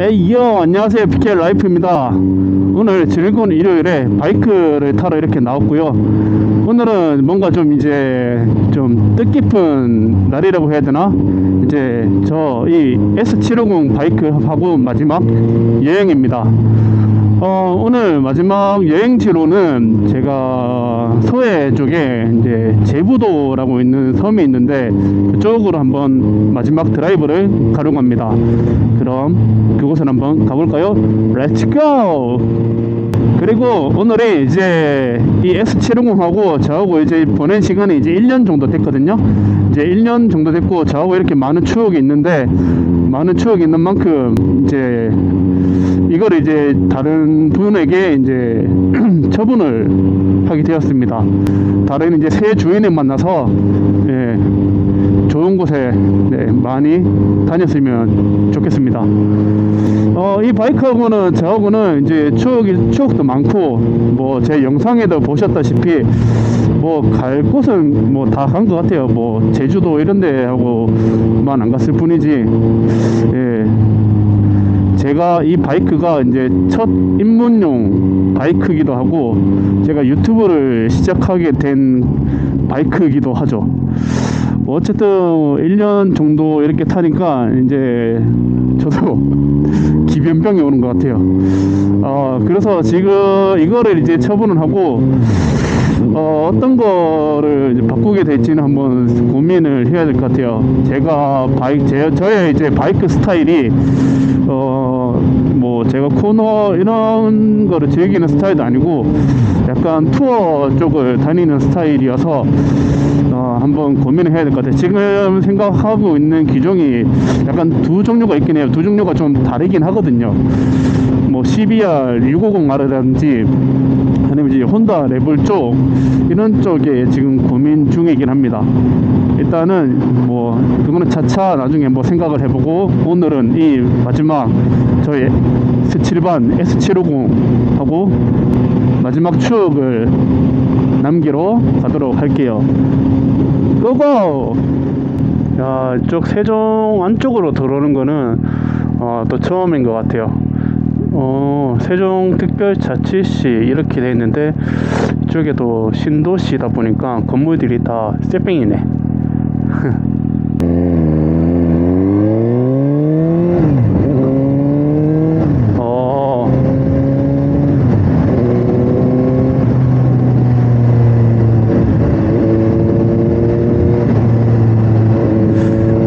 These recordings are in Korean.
에이요 안녕하세요. PK 라이프입니다. 오늘 즐거운 일요일에 바이크를 타러 이렇게 나왔고요. 오늘은 뭔가 좀 이제 좀 뜻깊은 날이라고 해야 되나? 이제 저 이 S750 바이크하고 마지막 여행입니다 어, 오늘 마지막 여행지로는 제가 서해 쪽에 이제 제부도라고 있는 섬이 있는데 그쪽으로 한번 마지막 드라이브를 가려고 합니다. 그럼 그곳을 한번 가볼까요? 렛츠 고! 그리고 오늘이 이제 이 S750하고 저하고 이제 보낸 시간이 이제 1년 정도 됐거든요. 이제 1년 정도 됐고 저하고 이렇게 많은 추억이 있는데 많은 추억이 있는 만큼 이제 이걸 이제 다른 분에게 이제 처분을 하게 되었습니다. 다른 이제 새 주인을 만나서 예, 좋은 곳에 네, 많이 다녔으면 좋겠습니다. 어, 이 바이크하고는 저하고는 이제 추억이 추억도 많고 뭐 제 영상에도 보셨다시피 뭐 갈 곳은 뭐 다 간 것 같아요. 뭐 제주도 이런데 하고만 안 갔을 뿐이지. 예. 제가 이 바이크가 이제 첫 입문용 바이크기도 하고 제가 유튜브를 시작하게 된 바이크기도 하죠. 뭐 어쨌든 1년 정도 이렇게 타니까 이제 저도 기변병이 오는 것 같아요. 어, 그래서 지금 이거를 이제 처분을 하고 어, 어떤 거를 바꾸게 될지는 한번 고민을 해야 될 것 같아요. 제가 바이 제 저의 이제 바이크 스타일이 어, 뭐 제가 코너 이런 거를 즐기는 스타일도 아니고 약간 투어 쪽을 다니는 스타일이어서 어, 한번 고민을 해야 될 것 같아요. 지금 생각하고 있는 기종이 약간 두 종류가 있긴 해요. 두 종류가 좀 다르긴 하거든요. 뭐 CBR 650R이라든지 아니면 이제 혼다 레벨 쪽 이런 쪽에 지금 고민 중이긴 합니다. 일단은 뭐 그거는 차차 나중에 뭐 생각을 해보고 오늘은 이 마지막 저희 S7반 S750 하고 마지막 추억을 남기러 가도록 할게요. 고고! 야, 이쪽 세종 안쪽으로 들어오는 거는 어, 또 처음인 것 같아요. 어, 세종특별자치시 이렇게 돼 있는데 이쪽에도 신도시다 보니까 건물들이 다 쇠뺑이네. 어.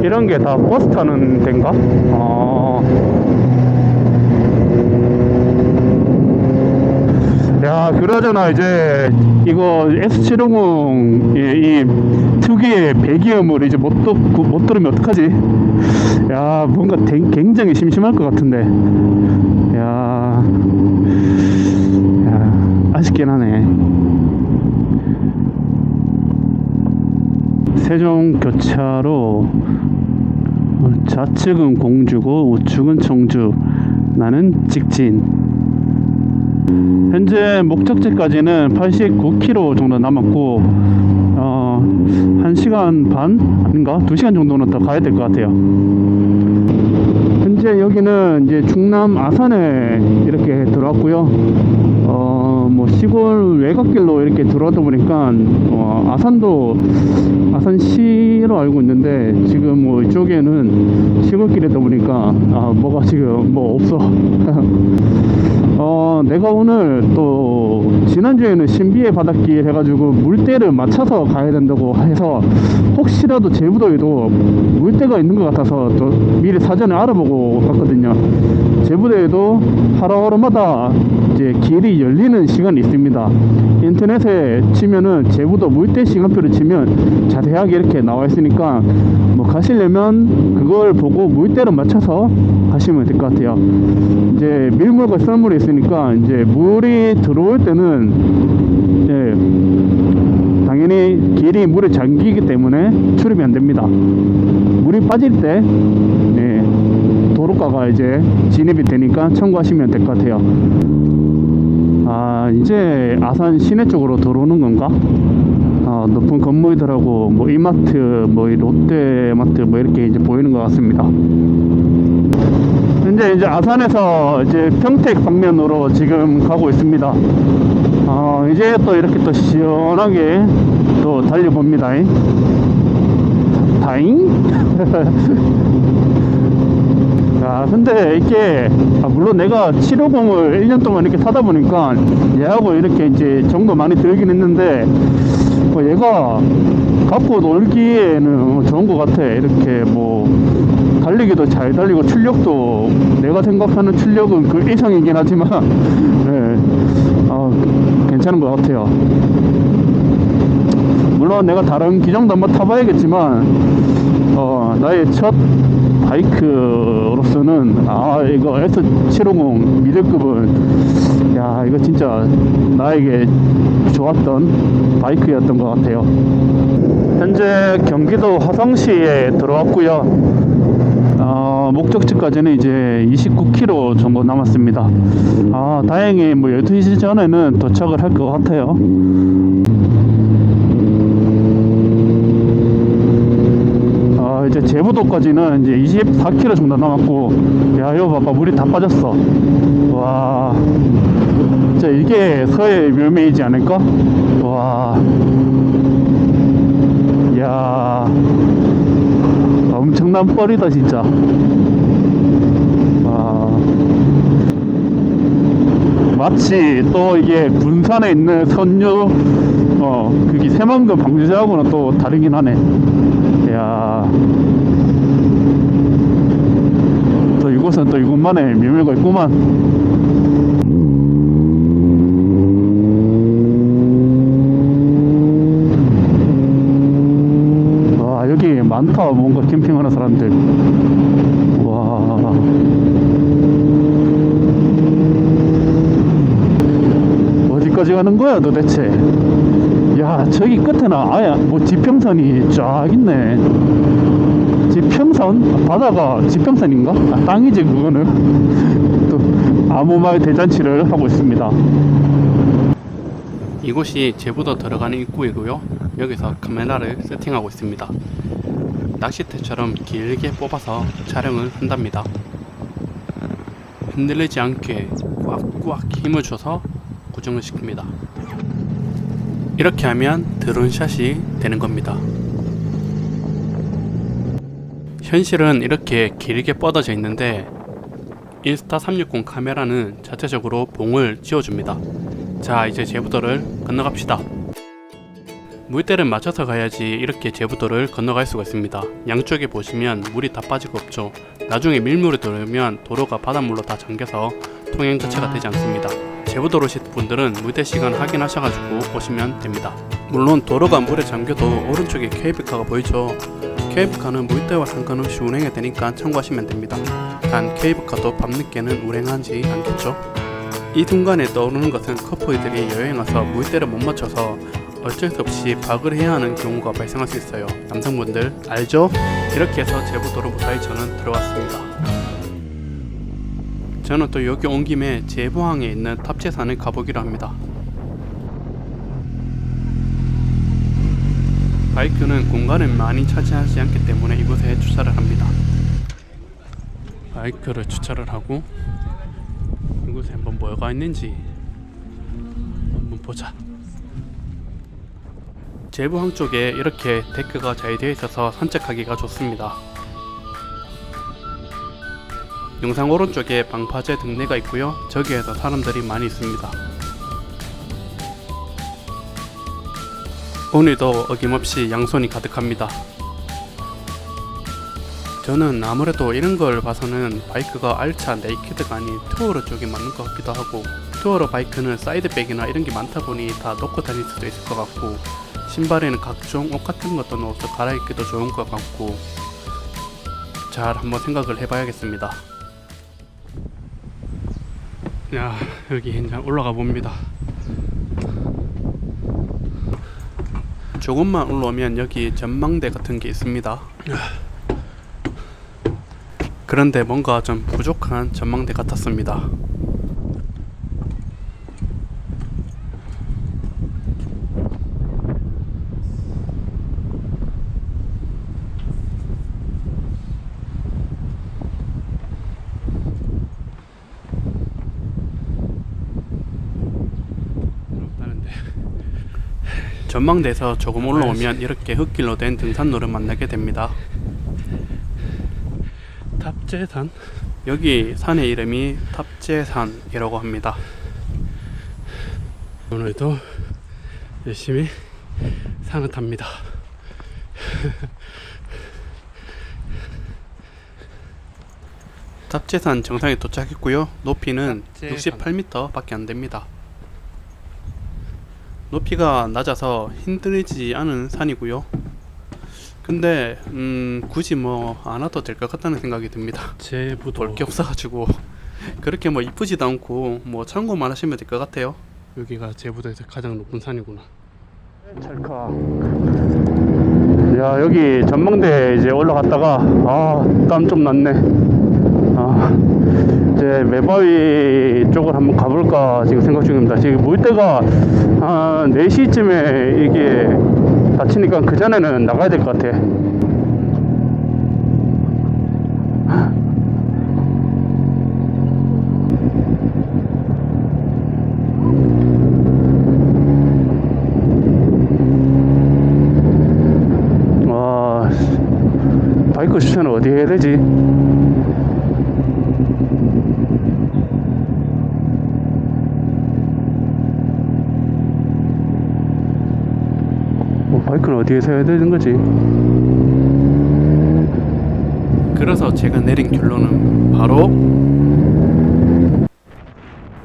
이런 게 다 버스 타는 데인가? 어. 야, 그러잖아. 이제 이거 S750 이, 이 특유의 배기음을 이제 못, 듣, 못 들으면 어떡하지? 야, 뭔가 되- 굉장히 심심할 것 같은데. 야, 야 아쉽긴 하네. 세종 교차로 어, 좌측은 공주고 우측은 청주 나는 직진 현재 목적지까지는 89km 정도 남았고 어, 1시간 반 아닌가? 2시간 정도는 더 가야 될 것 같아요. 현재 여기는 이제 충남 아산에 이렇게 들어왔고요. 어, 뭐 시골 외곽길로 이렇게 들어오다 보니까 어, 아산도 아산시로 알고 있는데 지금 뭐 이쪽에는 시골길이다 보니까 아, 뭐가 지금 뭐 없어 어, 내가 오늘 또 지난주에는 신비의 바닷길 해가지고 물때를 맞춰서 가야 된다고 해서 혹시라도 제부도에도 물때가 있는 것 같아서 또 미리 사전에 알아보고 갔거든요. 제부도에도 하루하루마다 이제 길이 열리는 시간 이 있습니다. 인터넷에 치면은 제부도 물때 시간표를 치면 자세하게 이렇게 나와 있으니까 뭐 가시려면 그걸 보고 물때를 맞춰서 가시면 될 것 같아요. 이제 밀물과 썰물이 있으니까 이제 물이 들어올 때는 예, 당연히 길이 물에 잠기기 때문에 출입이 안 됩니다. 물이 빠질 때 예, 도로가가 이제 진입이 되니까 참고하시면 될 것 같아요. 아 이제 아산 시내 쪽으로 들어오는 건가? 어, 높은 건물들하고 뭐 이마트, 뭐이 롯데마트 뭐 이렇게 이제 보이는 것 같습니다. 현재 이제 아산에서 이제 평택 방면으로 지금 가고 있습니다. 어, 이제 또 이렇게 또 시원하게 또 달려봅니다. 다잉? 야, 근데 이게, 아, 물론 내가 750을 1년 동안 이렇게 타다 보니까 얘하고 이렇게 이제 정도 많이 들긴 했는데, 뭐 얘가 갖고 놀기에는 좋은 것 같아. 이렇게 뭐, 달리기도 잘 달리고 출력도 내가 생각하는 출력은 그 이상이긴 하지만, 네, 어, 괜찮은 것 같아요. 물론 내가 다른 기종도 한번 타봐야겠지만 어, 나의 첫 바이크로서는 아 이거 S750 미들급은 야 이거 진짜 나에게 좋았던 바이크였던 것 같아요. 현재 경기도 화성시에 들어왔고요. 어, 목적지까지는 이제 29km 정도 남았습니다. 아 다행히 뭐 12시 전에는 도착을 할 것 같아요 어, 이제 제부도까지는 이제 24km 정도 남았고, 야, 이거 봐봐, 물이 다 빠졌어. 와, 진짜 이게 서해의 묘미이지 않을까? 와, 야, 엄청난 뻘이다, 진짜. 와. 마치 또 이게 군산에 있는 선유 어 그게 새만금 방지제하고는 또 다르긴 하네. 이야. 또 이곳은 또 이곳만의 묘미가 있구만. 와 여기 많다 뭔가 캠핑하는 사람들. 와. 어디까지 가는 거야 도대체? 야 저기 끝에는 아예 뭐 지평선이 쫙 있네. 지평선? 아, 바다가 지평선인가? 아, 땅이지 그거는. 또 아무 말 대잔치를 하고 있습니다. 이곳이 제부도 들어가는 입구이고요. 여기서 카메라를 세팅하고 있습니다. 낚싯대처럼 길게 뽑아서 촬영을 한답니다. 흔들리지 않게 꽉꽉 힘을 줘서 고정을 시킵니다. 이렇게 하면 드론샷이 되는 겁니다. 현실은 이렇게 길게 뻗어져 있는데 인스타 360 카메라는 자체적으로 봉을 지어줍니다. 자 이제 제부도를 건너갑시다. 물때를 맞춰서 가야지 이렇게 제부도를 건너갈 수가 있습니다. 양쪽에 보시면 물이 다 빠지고 없죠. 나중에 밀물이 들어오면 도로가 바닷물로 다 잠겨서 통행 자체가 되지 않습니다 제부도로 오실 분들은 물때 시간 확인하셔가지고 오시면 됩니다 물론 도로가 물에 잠겨도 오른쪽에 케이블카가 보이죠 케이블카는 물때와 상관없이 운행이 되니까 참고하시면 됩니다 단 케이블카도 밤늦게는 운행하지 않겠죠 이 순간에 떠오르는 것은 커플들이 여행 와서 물때를 못 맞춰서 어쩔 수 없이 박을 해야 하는 경우가 발생할 수 있어요. 남성분들 알죠? 이렇게 해서 제부도로 무사히 저는 들어왔습니다. 저는 또 여기 온 김에 제부항에 있는 탑재산을 가보기로 합니다. 바이크는 공간을 많이 차지하지 않기 때문에 이곳에 주차를 합니다. 바이크를 주차를 하고 이곳에 한번 뭐가 있는지 한번 보자. 제부항 쪽에 이렇게 데크가 잘 되어 있어서 산책하기가 좋습니다. 영상 오른쪽에 방파제 등대가 있고요. 저기에서 사람들이 많이 있습니다. 오늘도 어김없이 양손이 가득합니다. 저는 아무래도 이런 걸 봐서는 바이크가 알차 네이키드가 아닌 투어러 쪽에 맞는 것 같기도 하고 투어러 바이크는 사이드백이나 이런 게 많다 보니 다 놓고 다닐 수도 있을 것 같고 신발에는 각종 옷 같은 것도 넣어서 갈아입기도 좋은 것 같고 잘 한번 생각을 해봐야겠습니다. 야 여기 현장 올라가 봅니다. 조금만 올라오면 여기 전망대 같은 게 있습니다. 그런데 뭔가 좀 부족한 전망대 같았습니다. 전망대에서 조금 올라오면 이렇게 흙길로 된 등산로를 만나게 됩니다. 탑재산 여기 산의 이름이 탑재산이라고 합니다. 오늘도 열심히 산을 탑니다. 탑재산 정상에 도착했고요. 높이는 탑재산. 68m밖에 안 됩니다. 높이가 낮아서 힘들지 않은 산이고요. 근데 음, 굳이 뭐 안 와도 될 것 같다는 생각이 듭니다. 제부도 볼게 없어가지고 그렇게 뭐 이쁘지도 않고 뭐 참고만 하시면 될 것 같아요. 여기가 제부도에서 가장 높은 산이구나. 찰카. 야 여기 전망대 이제 올라갔다가 아 땀 좀 났네. 아 이제 매바위 쪽을 한번 가볼까 지금 생각 중입니다. 지금 물때가 한 4시쯤에 이게 닫히니까 그 전에는 나가야 될 것 같아. 와 씨. 바이크 주차는 어디 해야 되지? 어디에서 해야 되는 거지? 그래서 제가 내린 결론은 바로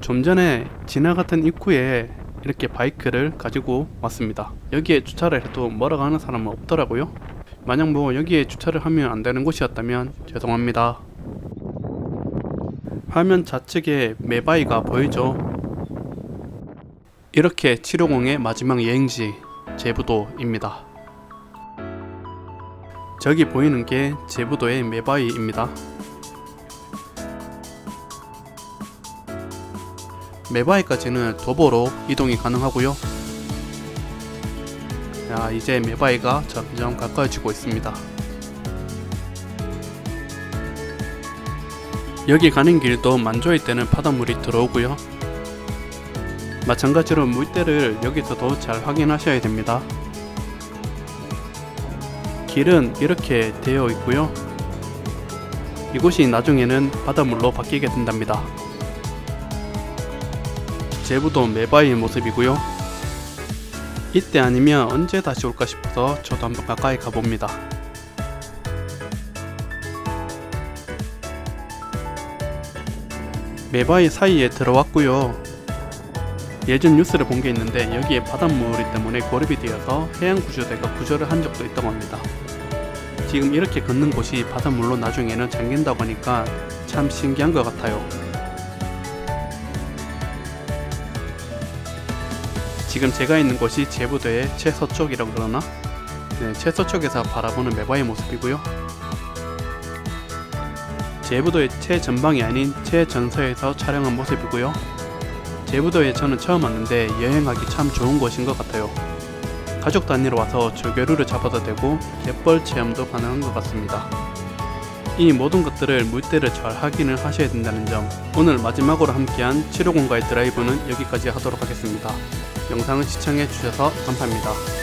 좀 전에 지나갔던 입구에 이렇게 바이크를 가지고 왔습니다. 여기에 주차를 해도 뭐라고 하는 사람은 없더라고요. 만약 뭐 여기에 주차를 하면 안 되는 곳이었다면 죄송합니다. 화면 좌측에 메바이가 보이죠? 이렇게 750의 마지막 여행지 제부도입니다. 저기 보이는 게 제부도의 메바이입니다. 메바이까지는 도보로 이동이 가능하고요. 자, 이제 메바이가 점점 가까워지고 있습니다. 여기 가는 길도 만조일 때는 바닷물이 들어오고요. 마찬가지로 물때를 여기서도 잘 확인하셔야 됩니다. 길은 이렇게 되어 있고요. 이곳이 나중에는 바닷물로 바뀌게 된답니다. 제부도 메바이의 모습이고요. 이때 아니면 언제 다시 올까 싶어서 저도 한번 가까이 가봅니다. 메바이 사이에 들어왔고요. 예전 뉴스를 본 게 있는데 여기에 바닷물이 때문에 고립이 되어서 해양 구조대가 구조를 한 적도 있다고 합니다. 지금 이렇게 걷는 곳이 바닷물로 나중에는 잠긴다고 하니까 참 신기한 것 같아요. 지금 제가 있는 곳이 제부도의 최서쪽이라고 그러나? 네, 최서쪽에서 바라보는 메바의 모습이고요. 제부도의 최전방이 아닌 최전서에서 촬영한 모습이고요. 제부도에 저는 처음 왔는데 여행하기 참 좋은 곳인 것 같아요. 가족 단위로 와서 조개류를 잡아도 되고 갯벌 체험도 가능한 것 같습니다. 이 모든 것들을 물때를 잘 확인을 하셔야 된다는 점 오늘 마지막으로 함께한 750과의 드라이브는 여기까지 하도록 하겠습니다. 영상을 시청해 주셔서 감사합니다.